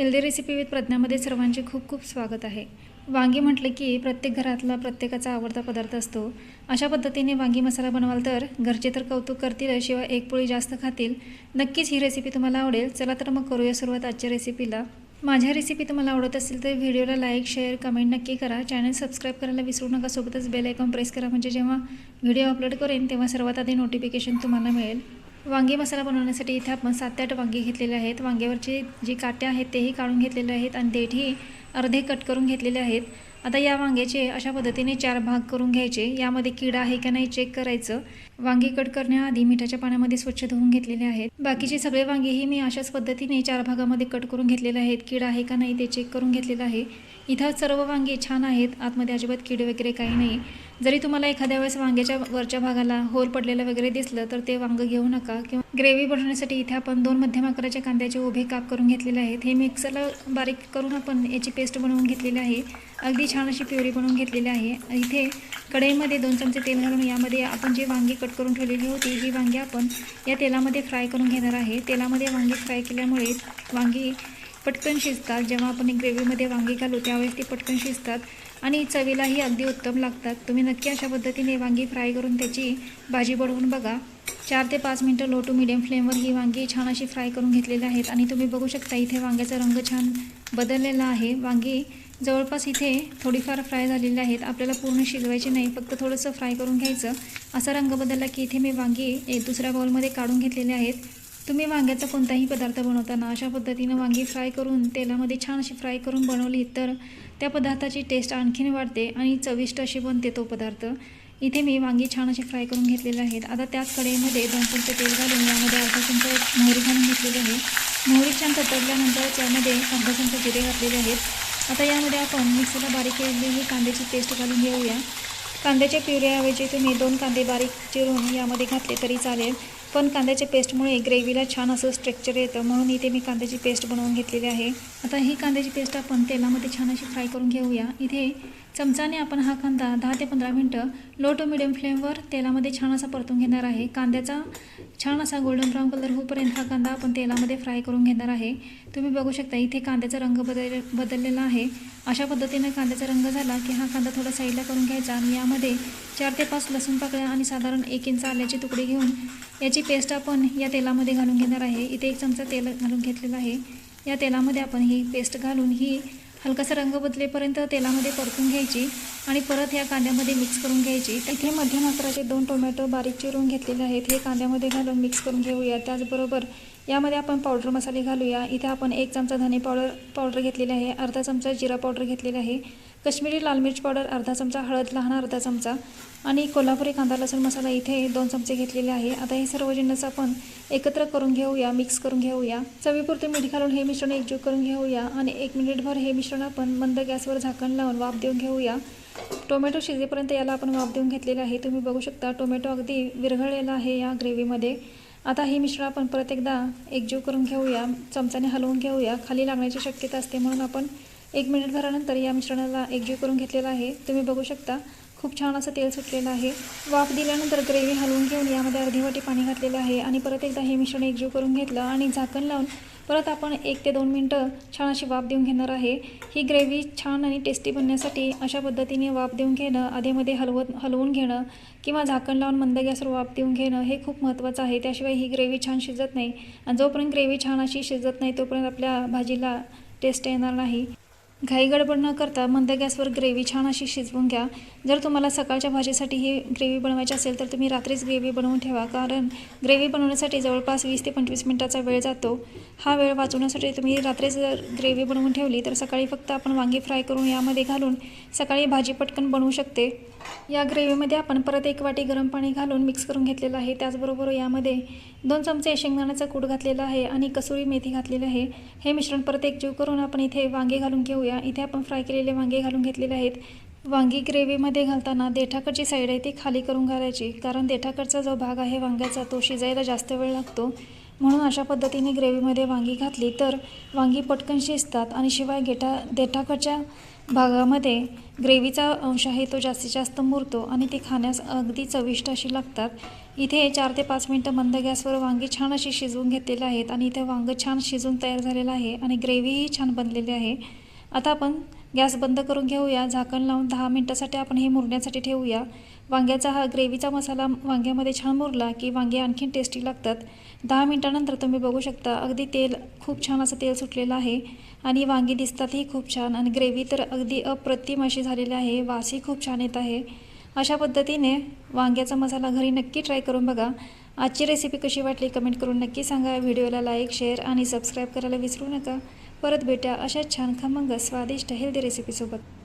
Healthy recipe with प्रज्ञामध्ये सर्वांचे खूप खूप स्वागत आहे. वांगी म्हटलं की प्रत्येक घरातला प्रत्येकाचा आवडता पदार्थ असतो. अशा पद्धतीने वांगी मसाला बनवाल तर घरचे तर कौतुक करतील शिवाय एक पोळी जास्त खातील. नक्कीच ही रेसिपी तुम्हाला आवडेल. चला तर मग करूया सुरुवात आजच्या रेसिपीला. माझ्या रेसिपी तुम्हाला आवडत असेल तर व्हिडिओला लाईक शेअर कमेंट नक्की करा. चॅनल सबस्क्राईब करायला विसरू नका. सोबतच बेल आयकॉन प्रेस करा. म्हणजे जेव्हा व्हिडिओ अपलोड करेन तेव्हा सर्वात आधी नोटिफिकेशन तुम्हाला मिळेल. वांगी मसाला बनवण्यासाठी इथे आपण सात ते आठ वांगी घेतलेले आहेत. वांग्यावरचे जे काटे आहेत तेही काढून घेतलेले आहेत आणि देठही अर्धे कट करून घेतलेले आहेत. आता या वांग्याचे अशा पद्धतीने चार भाग करून घ्यायचे. यामध्ये किडा आहे का नाही चेक करायचं. वांगी कट करण्याआधी मिठाच्या पाण्यामध्ये स्वच्छ धुवून घेतलेले आहेत. बाकीचे सगळे वांगेही मी अशाच पद्धतीने चार भागामध्ये कट करून घेतलेले आहेत. कीड आहे का नाही ते चेक करून घेतलेलं आहे. इथं सर्व वांगे छान आहेत. आतमध्ये अजिबात किडे वगैरे काही नाही. जरी तुम्हाला एखाद्या वेळेस वांग्याच्या वरच्या भागाला होल पडलेलं वगैरे दिसलं तर ते वांगं घेऊ नका किंवा ग्रेव्ही बनवण्यासाठी इथे आपण दोन मध्यम आकाराच्या कांद्याचे उभे काप करून घेतलेले आहेत. हे मिक्सरला बारीक करून आपण याची पेस्ट बनवून घेतलेली आहे. अगदी छान अशी प्युरी बनवून घेतलेली आहे. इथे कढईमध्ये दोन चमचे तेल घालून यामध्ये आपण जे वांगी कट करून ठेवलेली होती ही वांगी आपण या तेलामध्ये फ्राय करून घेणार आहे. तेलामध्ये वांगी फ्राय केल्यामुळे वांगी पटकन शिजतात. जेव्हा आपण ग्रेव्हीमध्ये वांगी घालू त्यावेळेस ती पटकन शिजतात आणि चवीलाही अगदी उत्तम लागतात. तुम्ही नक्की अशा पद्धतीने वांगी फ्राय करून त्याची भाजी बनवून बघा. चार ते पाच मिनटं लो टू मिडियम फ्लेमवर ही वांगी छान अशी फ्राय करून घेतलेली आहेत. आणि तुम्ही बघू शकता इथे वांग्याचा रंग छान बदललेला आहे. वांगी जवळपास इथे थोडीफार फ्राय झालेले आहेत. आपल्याला पूर्ण शिजवायची नाही फक्त थोडंसं फ्राय करून घ्यायचं. असा रंग बदलला की इथे मी वांगी एक दुसऱ्या बाउलमध्ये काढून घेतलेले आहेत. तुम्ही वांग्याचा कोणताही पदार्थ बनवताना अशा पद्धतीनं वांगी फ्राय करून तेलामध्ये छान अशी फ्राय करून बनवली तर त्या पदार्थाची टेस्ट आणखीन वाढते आणि चविष्ट अशी बनते तो पदार्थ. इथे मी वांगी छान अशी फ्राय करून घेतलेले आहेत. आता त्याच कढईमध्ये दोन चमचे तेल घालून यामध्ये अर्धा चमचा मोहरी घालून घेतलेली आहे. मोहरी छान तडतडल्यानंतर त्यामध्ये अर्धा चमचा जिरे घातलेले आहेत. आता यामध्ये आपण मिक्सरला बारीक केलेली ही कांद्याची पेस्ट घालून घेऊया. कांद्याच्या पिवऱ्याऐवजी तुम्ही दोन कांदे बारीक चिरून यामध्ये घातले तरी चालेल. पण कांद्याच्या पेस्टमुळे ग्रेव्हीला छान असं स्ट्रक्चर येतं म्हणून इथे मी कांद्याची पेस्ट बनवून घेतलेली आहे. आता ही कांद्याची पेस्ट आपण तेलामध्ये छान अशी फ्राय करून घेऊया. इथे चमचाने आपण हा कांदा दहा ते पंधरा मिनटं लो टू मिडियम फ्लेमवर तेलामध्ये छान असा परतून घेणार आहे. कांद्याचा छान असा गोल्डन ब्राऊन कलर होईपर्यंत हा कांदा आपण तेलामध्ये फ्राय करून घेणार आहे. तुम्ही बघू शकता इथे कांद्याचा रंग बदल बदललेला आहे. अशा पद्धतीने कांद्याचा रंग झाला की हा कांदा थोडा साईडला करून घ्यायचा आणि यामध्ये चार ते पाच लसूण पाकळ्या आणि साधारण एक इंच आल्याचे तुकडे घेऊन याची पेस्ट आपण या तेलामध्ये घालून घेणार आहे. इथे एक चमचा तेल घालून घेतलेलं आहे. या तेलामध्ये आपण ही पेस्ट घालून ही हलकासा रंग बदलेपर्यंत तेलामध्ये परतून घ्यायची आणि परत ह्या कांद्यामध्ये मिक्स करून घ्यायची. इथे मध्यम आकाराचे दोन टोमॅटो बारीक चिरून घेतलेले आहेत. हे कांद्यामध्ये घालून मिक्स करून घेऊया. त्याचबरोबर यामध्ये आपण पावडर मसाले घालूया. इथे आपण एक चमचा धने पावडर पावडर घेतलेली आहे अर्धा चमचा जिरा पावडर घेतलेला आहे. कश्मीरी लाल मिर्च पावडर अर्धा चमचा हळद लहान अर्धा चमचा. आणि कोल्हापुरी कांदा लसूण मसाला इथे दोन चमचे घेतलेले आहे. आता हे सर्व जिन्नस आपण एकत्र करून घेऊया मिक्स करून घेऊया. चवीपुरते मीठ घालून हे मिश्रण एकजीव करून घेऊया. आणि एक मिनिटभर हे मिश्रण आपण मंद गॅसवर झाकण लावून वाफ देऊन घेऊया. टोमॅटो शिजेपर्यंत याला आपण वाफ देऊन घेतलेला आहे. तुम्ही बघू शकता टोमॅटो अगदी विरघळलेला आहे या ग्रेव्हीमध्ये आता हे मिश्रण आपण परत एकदा एकजीव करून घेऊया चमचाने हलवून घेऊया. खाली लागण्याची शक्यता असते म्हणून आपण एक मिनिट भरानंतर या मिश्रणाला एकजीव करून घेतलेला आहे. तुम्ही बघू शकता खूप छान असं तेल सुटलेलं आहे. वाफ दिल्यानंतर ग्रेव्ही हलवून घेऊन यामध्ये अर्धी वाटी पाणी घातलेलं आहे आणि परत एकदा हे मिश्रण एकजीव करून घेतलं आणि झाकण लावून परत आपण एक ते दोन मिनटं छान अशी वाफ देऊन घेणार आहे. ही ग्रेव्ही छान आणि टेस्टी बनण्यासाठी अशा पद्धतीने वाफ देऊन घेणं आधीमध्ये हलवत हलवून घेणं किंवा झाकण लावून मंद गॅसवर वाफ देऊन घेणं हे खूप महत्त्वाचं आहे. त्याशिवाय ही ग्रेव्ही छान शिजत नाही आणि जोपर्यंत ग्रेव्ही छान अशी शिजत नाही तोपर्यंत आपल्या भाजीला टेस्ट येणार नाही. घाई गडबड न करता मंद गॅसवर ग्रेव्ही छान अशी शिजवून घ्या. जर तुम्हाला सकाळच्या भाजीसाठी ही ग्रेव्ही बनवायची असेल तर तुम्ही रात्रीच ग्रेव्ही बनवून ठेवा कारण ग्रेव्ही बनवण्यासाठी जवळपास वीस ते पंचवीस मिनटाचा वेळ जातो. हा वेळ वाचवण्यासाठी तुम्ही रात्रीच जर ग्रेव्ही बनवून ठेवली तर सकाळी फक्त आपण वांगी फ्राय करून यामध्ये घालून सकाळी भाजी पटकन बनवू शकते. या ग्रेव्हीमध्ये आपण परत एक वाटी गरम पाणी घालून मिक्स करून घेतलेलं आहे. त्याचबरोबर यामध्ये दोन चमचे शेंगदाण्याचा कूट घातलेला आहे आणि कसुरी मेथी घातलेली आहे. हे मिश्रण परत एकजीव करून आपण इथे वांगे घालून घेऊया. इथे आपण फ्राय केलेले वांगे घालून घेतलेले आहेत. वांगी ग्रेव्हीमध्ये घालताना देठाकडची साईड आहे ती खाली करून घालायची. कारण देठाकडचा जो भाग आहे वांग्याचा तो शिजायला जास्त वेळ लागतो. म्हणून अशा पद्धतीने ग्रेव्हीमध्ये वांगी घातली तर वांगी पटकन शिजतात आणि शिवाय गेटा देठाकडच्या भागामध्ये ग्रेव्हीचा अंश आहे तो जास्तीत जास्त मुरतो आणि ती खाण्यास अगदी चविष्ट अशी लागतात. इथे चार ते पाच मिनटं मंद गॅसवर वांगी छान अशी शिजवून घेतलेली आहेत आणि इथे वांगं छान शिजून तयार झालेलं आहे आणि ग्रेव्हीही छान बनलेली आहे. आता आपण गॅस बंद करून घेऊया. झाकण लावून दहा मिनटासाठी आपण हे मुरण्यासाठी ठेवूया. वांग्याचा हा ग्रेव्हीचा मसाला वांग्यामध्ये छान मुरला की वांगे आणखीन टेस्टी लागतात. दहा मिनटानंतर तुम्ही बघू शकता अगदी तेल खूप छान असं तेल सुटलेलं आहे आणि वांगी दिसतातही खूप छान आणि ग्रेव्ही तर अगदी अप्रतिम अशी झालेली आहे. वासही खूप छान येत आहे. अशा पद्धतीने वांग्याचा मसाला घरी नक्की ट्राय करून बघा. आजची रेसिपी कशी वाटली कमेंट करून नक्की सांगा. व्हिडिओला लाईक शेअर आणि सबस्क्राईब करायला विसरू नका. परत भेटा अशाच छान खमंग स्वादिष्ट हेल्दी रेसिपीसोबत